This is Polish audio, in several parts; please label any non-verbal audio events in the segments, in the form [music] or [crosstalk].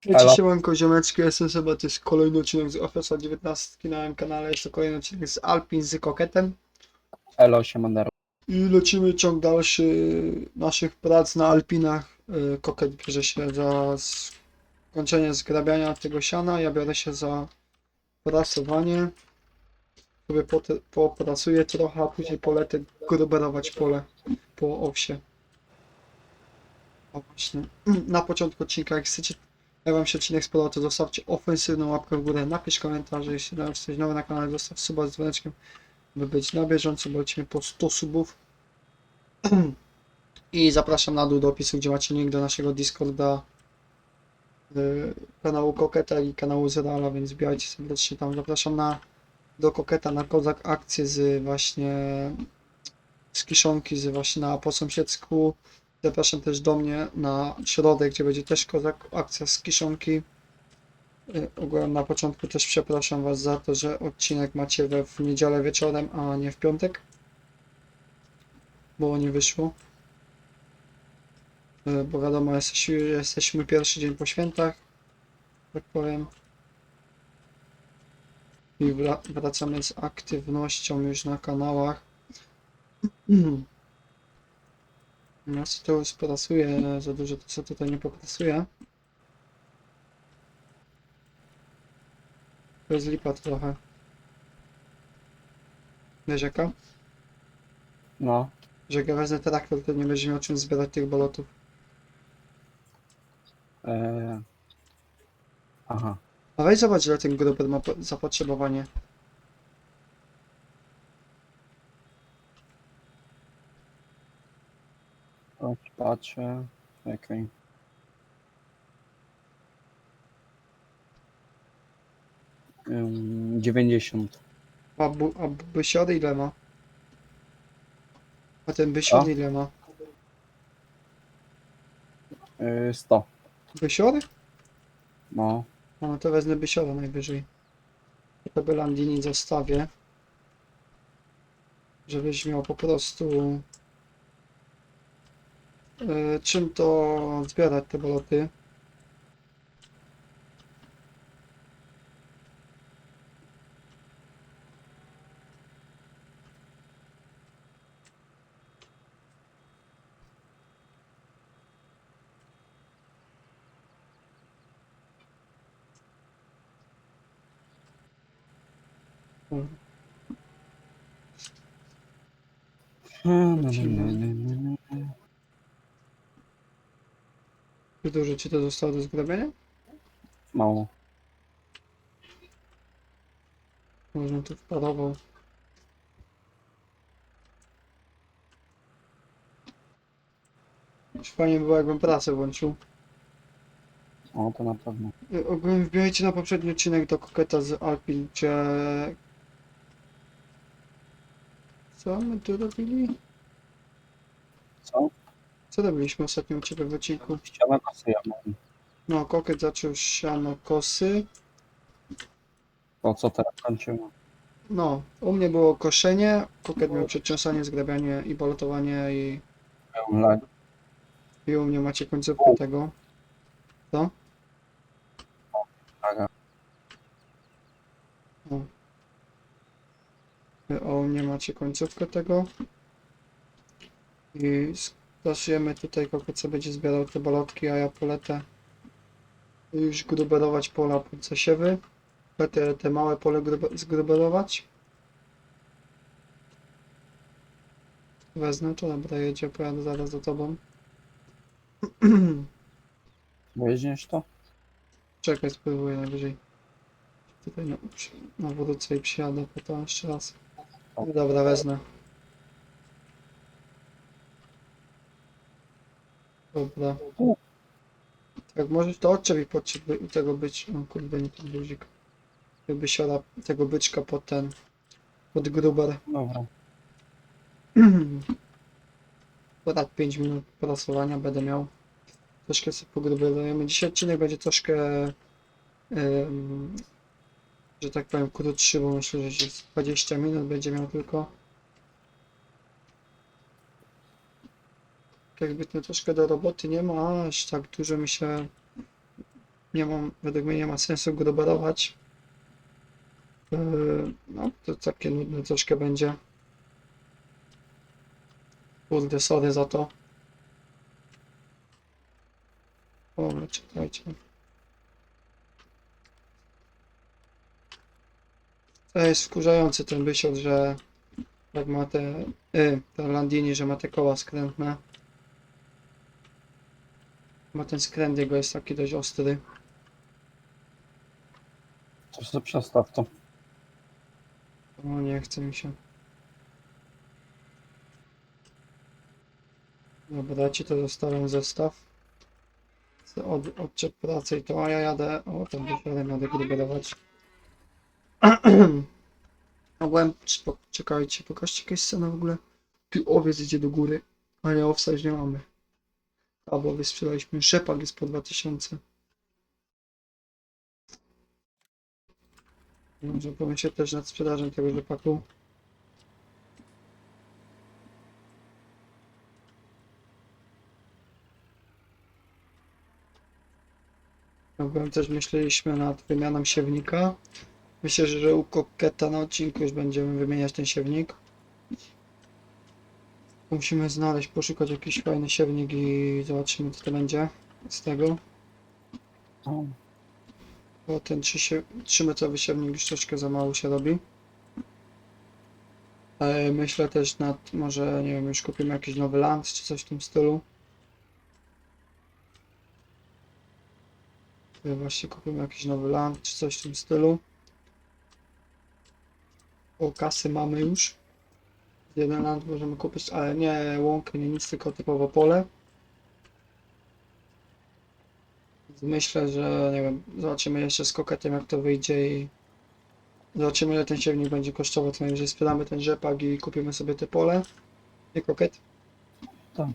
Cześć, siemanko, ziomeczki, jestem Seba, to jest kolejny odcinek z Office'a 19 na moim kanale, jest to kolejny odcinek z Alpin z Koketem Elo, siemandero. i lecimy ciąg dalszy naszych prac na Alpinach. Y, Koket bierze się za skończenie zgrabiania tego siana, ja biorę się za prasowanie, sobie poprasuję trochę, a później polecę gruberować pole po owsie. O właśnie, [clears throat] na początku odcinka, jak chcecie jak Wam się odcinek spodobał, to zostawcie ofensywną łapkę w górę, napisz komentarz, jeśli jesteś nowy na kanale, zostaw suba z dzwoneczkiem, by być na bieżąco, bo lecimy po 100 subów. [clears throat] I zapraszam na dół do opisu, gdzie macie link do naszego Discorda, y, kanału Koketa i kanału Zerala, więc wbijajcie serdecznie tam. Zapraszam na, do Koketa na Kozak akcję z właśnie z kiszonki, z właśnie na po sąsiedzku. Zapraszam też do mnie na środę, gdzie będzie też kozak akcja z kiszonki. Y, Ogólnie na początku też przepraszam Was za to, że odcinek macie we w niedzielę wieczorem, a nie w piątek. Bo nie wyszło. Y, Bo wiadomo, jesteśmy, jesteśmy pierwszy dzień po świętach, tak powiem. I wra- wracamy z aktywnością już na kanałach. [clears throat] No, to już prasuje za dużo, to co tutaj nie poprasuje. To jest lipa trochę. Wiesz jaka? No, Że wezmę traktor, to nie będzie miał czym zbierać tych bolotów. e... Aha, A weź zobacz, ile ten gruber ma po- zapotrzebowanie. Patrzę. Czekaj. Ym, 90. A, bu, a ile ma? A ten bysior A? ile ma? Yy, 100. Bysiory? No, no to wezmę bysiora najwyżej. To by Landini zostawię. Żebyś miał po prostu e, czym to zbierać te boloty. O, Jak dużo ci to zostało do zgrabiania? Mało. Można tu wparował. Już Fajnie było jakbym pracę włączył. O, to na pewno. Ogólnie wbijajcie na poprzedni odcinek do Koketa z Alpin, gdzie... Co my tu robili? Co? Co robiliśmy ostatnio u Ciebie w odcinku? Ściana kosy ja mam. No, Koket zaczął siano kosy. To co teraz kończymy? No, u mnie było koszenie, Koket miał przedcząsanie, zgrabianie i bolotowanie i, lag. i u mnie macie końcówkę tego. Co? laga. O, u mnie macie końcówkę tego. I zaszujemy tutaj, Koket sobie będzie zbierał te bolotki, a ja poletę już gruberować pola pod zasiewy. Te, te małe pole grube, zgruberować. Wezmę to, dobra, jedzie, pojadę zaraz za tobą. [clears throat] Weźmiesz to? Czekaj, spróbuję najwyżej. Tutaj na, nawrócę i przyjadę po to jeszcze raz. Dobra, wezmę. Dobra. Tak, możesz to ciebie i tego być. Kurde, nie ten guzik. Jakby siada tego byczka pod ten. Pod gruber. Dobra. [clears throat] Ponad 5 minut prasowania będę miał. Troszkę sobie pogruberujemy. Dzisiaj odcinek będzie troszkę, em, że tak powiem, krótszy, bo myślę, że gdzieś 20 minut będzie miał tylko. Jakby to troszkę do roboty nie ma, aż tak dużo mi się nie mam, według mnie nie ma sensu go dobarować. Yy, no, to takie nudne troszkę będzie. Kurde, sorry za to. O, czekajcie. To jest wkurzający ten wysiad, że jak ma te, y, ten Landini, że ma te koła skrętne. Ma ten skręt jego jest taki dość ostry. To sobie przestaw to. O, nie chce mi się. Dobra, ci to zostawiam zestaw. Chcę Od, odczep pracy i to, a ja jadę. O, tam wysiadam, jadę gruberować. Po- Czekajcie, pokażcie jakieś scena w ogóle. Tu owiec idzie do góry, ale offside nie mamy. Albo wysprzedaliśmy. Rzepak jest po 2000. Może pomyśleć też nad sprzedażą tego rzepaku. Ogólnie też myśleliśmy nad wymianą siewnika. Myślę, że u Koketa na odcinku już będziemy wymieniać ten siewnik. Musimy znaleźć, poszukać jakiś fajny siewnik i zobaczymy co to będzie z tego. Bo ten 3-metrowy siewnik już troszkę za mało się robi. Ale myślę też nad, może nie wiem, już kupimy jakiś nowy land czy coś w tym stylu. Sobie Właśnie kupimy jakiś nowy land czy coś w tym stylu. O, kasy mamy już. Jeden land możemy kupić, ale nie łąkę, nie nic, tylko typowo pole. Myślę, że nie wiem, zobaczymy jeszcze z koketem jak to wyjdzie i zobaczymy ile ten siewnik będzie kosztował, to najwyżej sprzedamy ten rzepak i kupimy sobie te pole. Nie koket? Tak.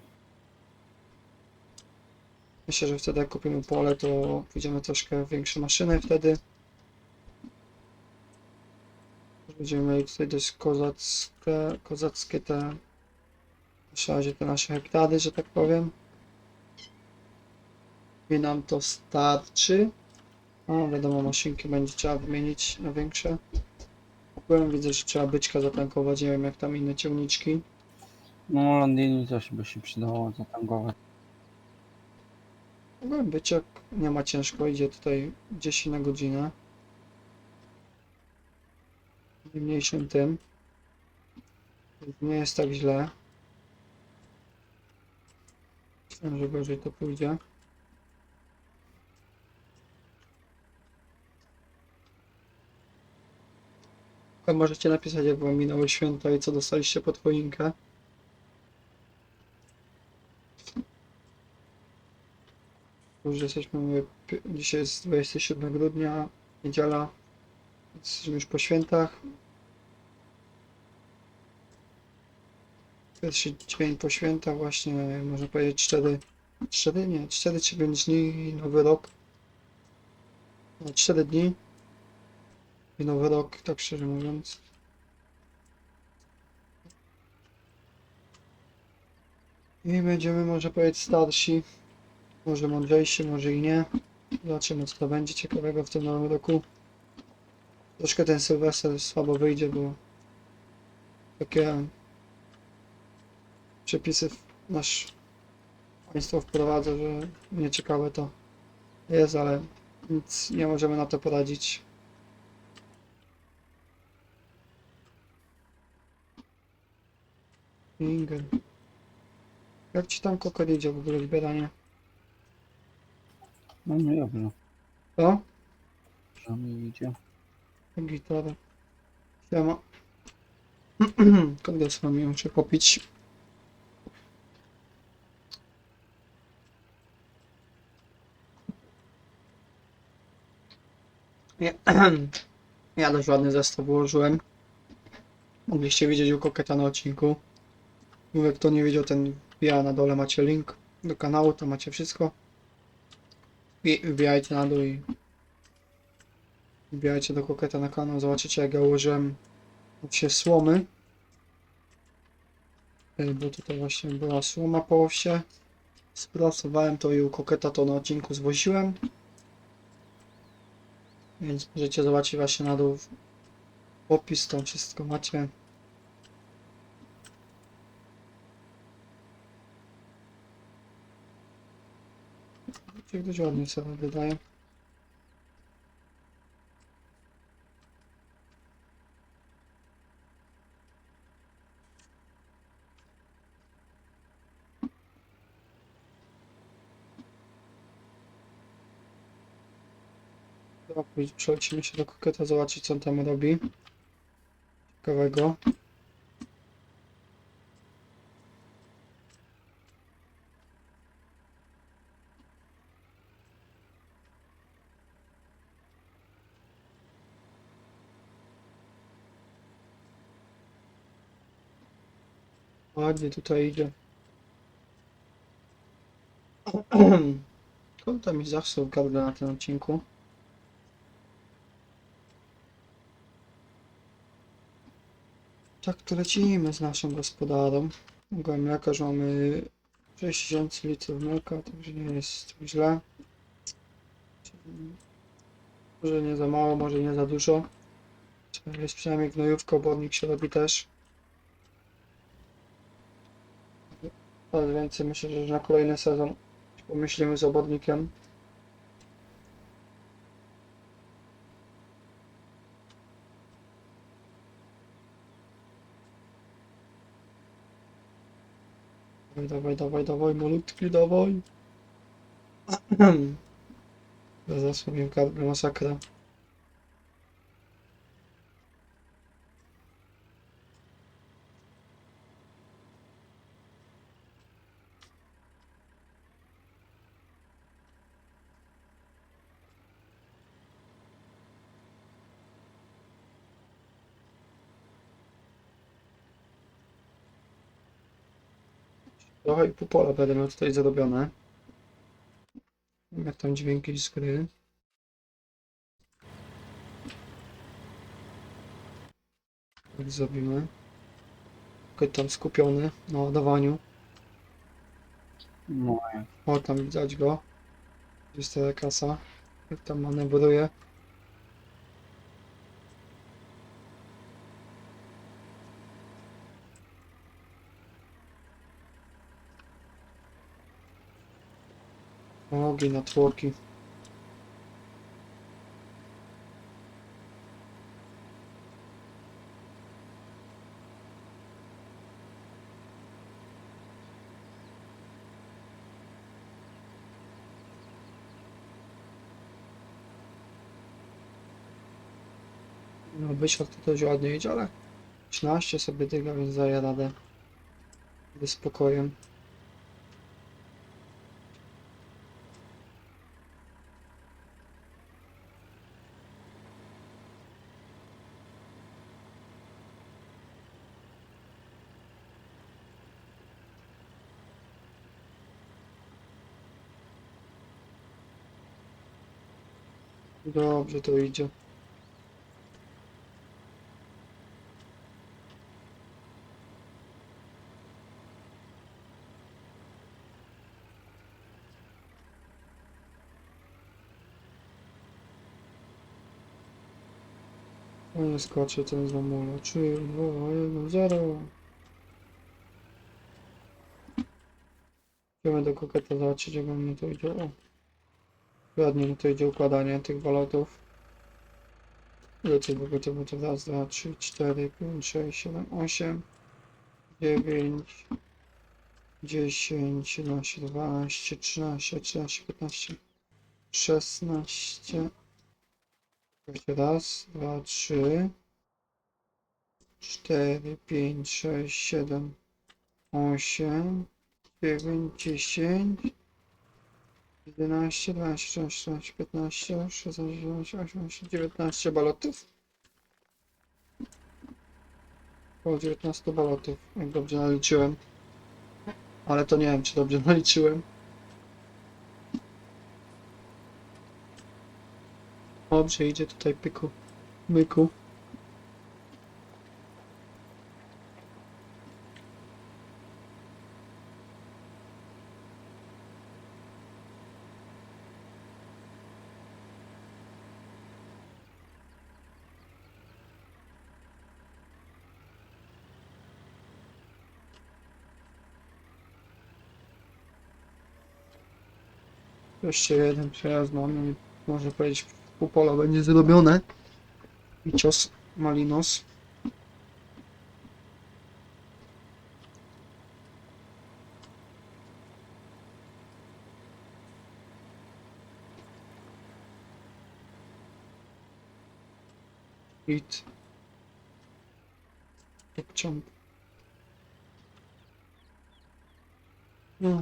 Myślę, że wtedy jak kupimy pole, to pójdziemy troszkę większe maszyny wtedy. Będziemy mieli tutaj dość kozackie, kozackie te, w razie te nasze hektary, że tak powiem. I nam to starczy. No wiadomo, maszynki będzie trzeba wymienić na większe. Ogólnie widzę, że trzeba byczka zatankować, nie wiem jak tam inne ciągniczki. no Landini też by się przydało zatangować. Ogólnie byczek nie ma ciężko, idzie tutaj 10 na godzinę. Mniejszym tym. Nie jest tak źle. Myślałem, że gorzej to pójdzie. A Możecie napisać, jak wam minęły święta i co dostaliście pod choinkę. Już jesteśmy, dzisiaj jest 27 grudnia, niedziela, jesteśmy już po świętach. Pierwszy dzień po świętach, właśnie można powiedzieć 4, 4 nie, 4 czy 5 dni nowy rok. No, 4 dni i nowy rok, tak szczerze mówiąc. I będziemy, może powiedzieć, starsi. Może mądrzejszy, może i nie. Zobaczymy co to będzie ciekawego w tym nowym roku. Troszkę ten Sylwester słabo wyjdzie, bo takie przepisy nasz państwo wprowadza, że nieciekawe to jest, ale nic nie możemy na to poradzić. Ingel. Jak ci tam kokot idzie w ogóle zbieranie? No nie dobrze, Co? że mi idzie. Gitarę. Siema. [clears throat] Kogo z wami muszę kupić? Ja, [clears throat] ja dość ładny zestaw ułożyłem. Mogliście widzieć u Koketa na odcinku. Mówię, kto nie widział, ten wbija na dole macie link do kanału, tam macie wszystko. Wbi- Wbijajcie na dół i Wbijajcie do koketa na kanał, zobaczycie jak ja ułożyłem się słomy. Ej, Bo tutaj właśnie była słoma po owsie. Sprasowałem to i u koketa to na odcinku zwoziłem. Więc możecie zobaczyć właśnie na dół opis, tam wszystko macie. Ktoś ładnie sobie wydaje. Przelecimy się do koketa, zobaczyć co on tam robi. Ciekawego. Ładnie tutaj idzie. [clears throat] Tam mi zachsał gardle na tym odcinku? Tak, to lecimy z naszą gospodarą. Ogółem mleka, że mamy 6000 litrów mleka, także nie jest źle. Może nie za mało, może nie za dużo. Jest przynajmniej gnojówka, obornik się robi też. Ale więcej myślę, że na kolejny sezon pomyślimy z obornikiem. Dawaj, dawaj, dawaj, malutki, dawaj. Zasłonił gardle, masakra. Trochę i pół pola będę miał tutaj wiem, Jak tam dźwięki z gry. Tak zrobimy. Tylko tam skupiony na ładowaniu. No, O, tam widać go. Jest ta kasa. Jak tam manewruje. Ogień na tłoki. No wysiadł to dość ładnie idzie, ale 13 sobie dyga, więc daje radę. Spokojem. Dobrze to idzie. O nie skoczy ten zamula. 3, 2, 1, 0. Idziemy do koketa zobaczyć jak mu to idzie. Ładnie mu to idzie układanie tych balotów. Tych balotów to raz, dwa, trzy, cztery, pięć, sześć, siedem, osiem, dziewięć, dziesięć, jedenaście, dwanaście, trzynaście, trzynaście, piętnaście, szesnaście. Raz, dwa, trzy, cztery, pięć, sześć, siedem, osiem, dziewięć, dziesięć, jedenaście, dwanaście, trzynaście, czternaście, piętnaście, szesnaście, siedemnaście, osiemnaście, dziewiętnaście balotów. Około 19 balotów, jak dobrze naliczyłem. Ale to nie wiem, czy dobrze [laughs] naliczyłem. Dobrze idzie tutaj pyku, myku. Jeszcze jeden przejazd mam i można powiedzieć pół pola będzie zrobione. I cios Malinos. Hit. Ciąg. No,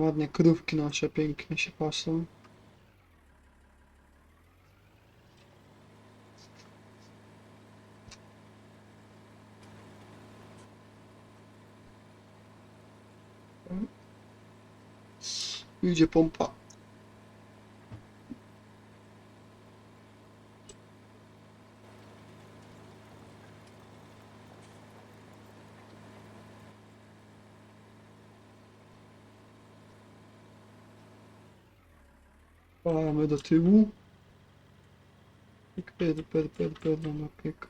ładnie krówki nasze pięknie się pasą. Idzie pompa. Ah, meu Deus, tem um. Perdão, perdão, perdão, perdão, meu pica.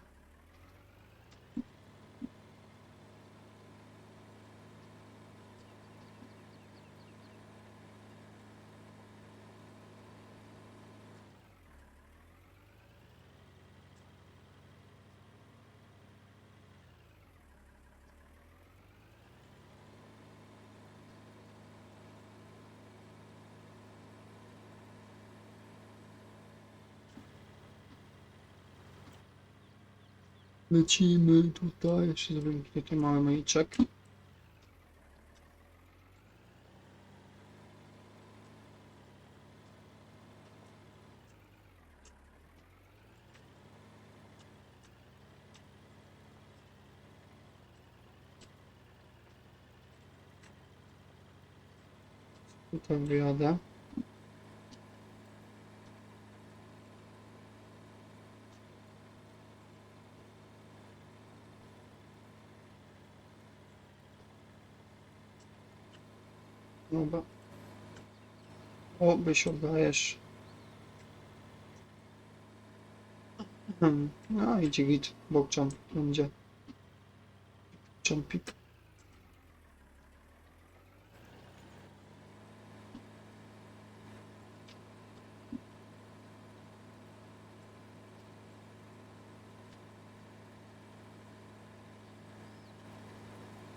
Lecimy tutaj, jeszcze zrobimy taki mały myjczek. Tutaj wyjadę. Byś oddajesz. Hmm. No idzie git, bokczam będzie. Jumpik.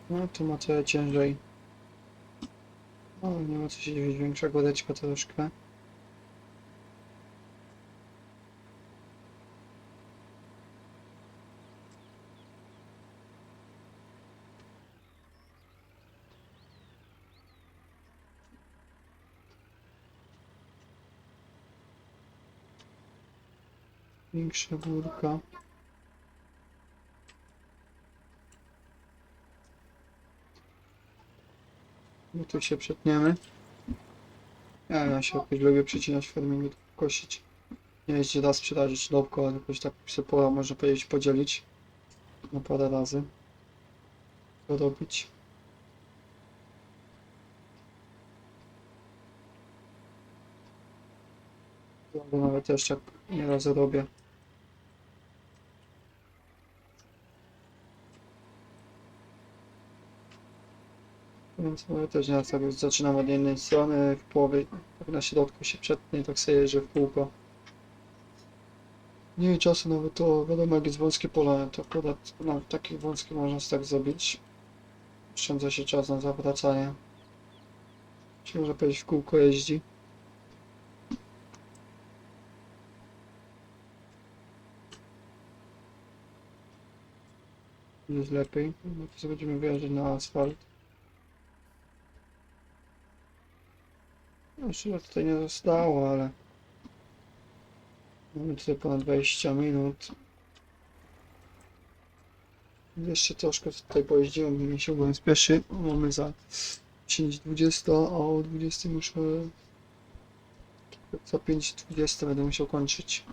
No tu ma trochę ciężej. O, nie ma co się dziwić, większa góreczka troszkę. Większa górka. No tu się przetniemy. Ja, ja się jakoś lubię przycinać w farmingu, kosić. Nie jeździ raz przydarzyć lobko, ale jakoś tak sobie pora można powiedzieć podzielić. Na parę razy. To robić. Nawet też tak nieraz robię. Więc no, ja też nieraz tak zaczynam od jednej strony, w połowie, tak na środku się przetnę i tak sobie jeżdżę w kółko. Nie czasu nawet to, wiadomo jak jest wąskie pole, to akurat na takich wąskich można tak zrobić. Oszczędza się czas na zawracanie. Czy można powiedzieć w kółko jeździ. Jest lepiej, bo to będziemy wyjeżdżać na asfalt. Jeszcze tutaj nie zostało, ale mamy tutaj ponad 20 minut. Jeszcze troszkę tutaj pojeździłem, nie się byłem spieszy. Mamy za 10.20, a o 20 muszę za 5.20 będę musiał kończyć.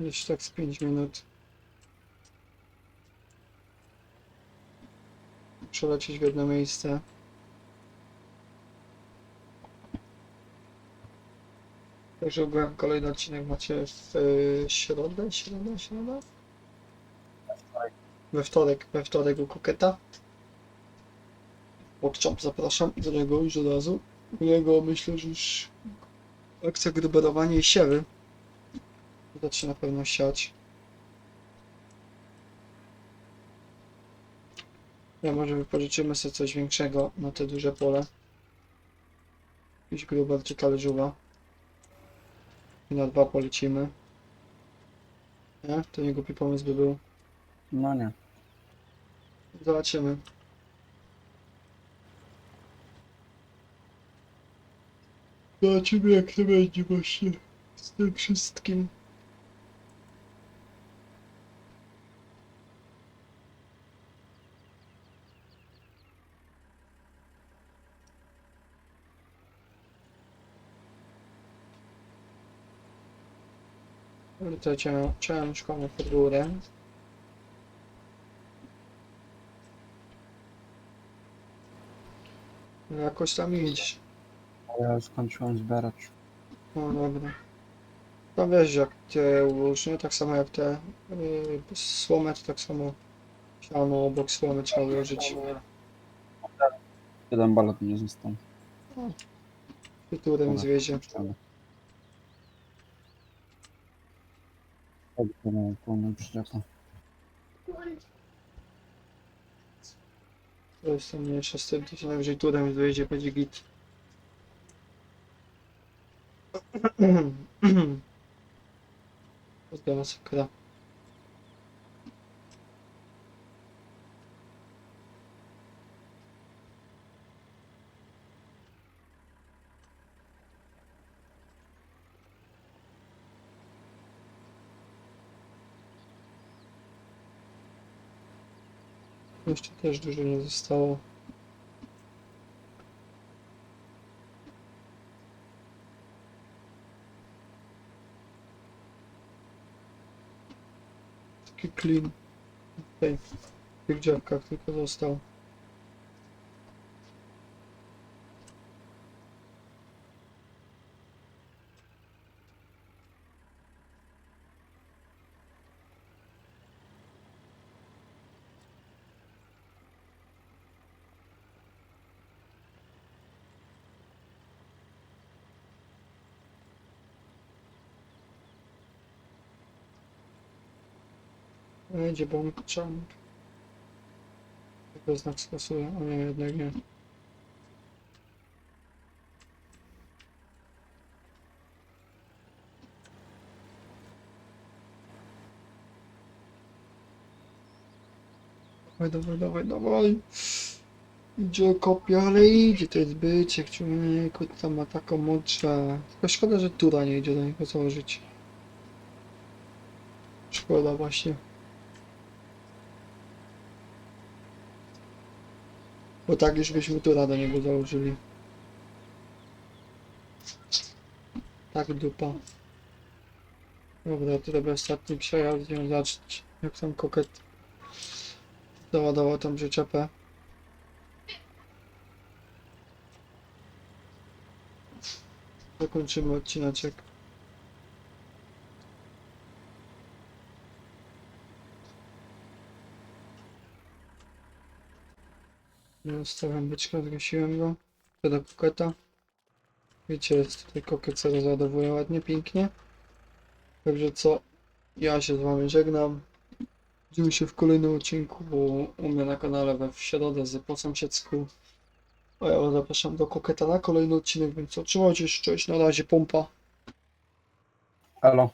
Jeszcze tak z 5 minut. Przelecieć w jedno miejsce. Także ogółem kolejny odcinek macie w y, środę, środę? We wtorek, we wtorek u Koketa. Pokczamp zapraszam do niego już od razu. U niego myślę, że już akcja gruberowania i siewy zacznie na pewno siać. Ja może wypożyczymy sobie coś większego na te duże pole. Jakiś gruber czy talerzowa. I na dwa polecimy. Nie? To nie głupi pomysł by był. No nie. Zobaczymy. Zobaczymy jak to będzie właśnie z tym wszystkim. To cię, ciężką górę. No Jakoś tam idź. Ja już skończyłem zbierać. No dobra. No wiesz, jak te ułóż, nie? Tak samo jak te yy, słomę, to tak samo siano obok słomy trzeba ułożyć. Jeden balet nie został. Tyturem Dobra. Miał pełną przyczepę. To jest to mniejsze z tym, to się najwyżej turem zwiezie, będzie git. [clears throat] To jest Jeszcze też dużo nie zostało. Taki clean. Tutaj w tych działkach tylko został. Będzie bomb jump. Tylko znak stosuje, a nie, jednak nie. Dawaj, dawaj, dawaj, dawaj. Idzie kopia, ale idzie, to jest byciek, człowieku, tam ma taką moczę. Tylko szkoda, że tura nie idzie do niego założyć. Szkoda właśnie. Bo tak już byśmy tura do niego założyli. Tak dupa. Dobra, to robię ostatni przejazd, będziemy zacząć. Jak tam koket załadował tą przyczepę. Zakończymy odcineczek. Ja Stawiam byczka, zgasiłem go. To do koketa. Wiecie, jest tutaj kokiet, co rozładowuje ładnie, pięknie. Także co, ja się z wami żegnam. Widzimy się w kolejnym odcinku, u mnie na kanale we w środę z po sąsiedzku. A ja was zapraszam do koketa na kolejny odcinek, więc co, trzymajcie się, cześć, na razie, pompa. Elo.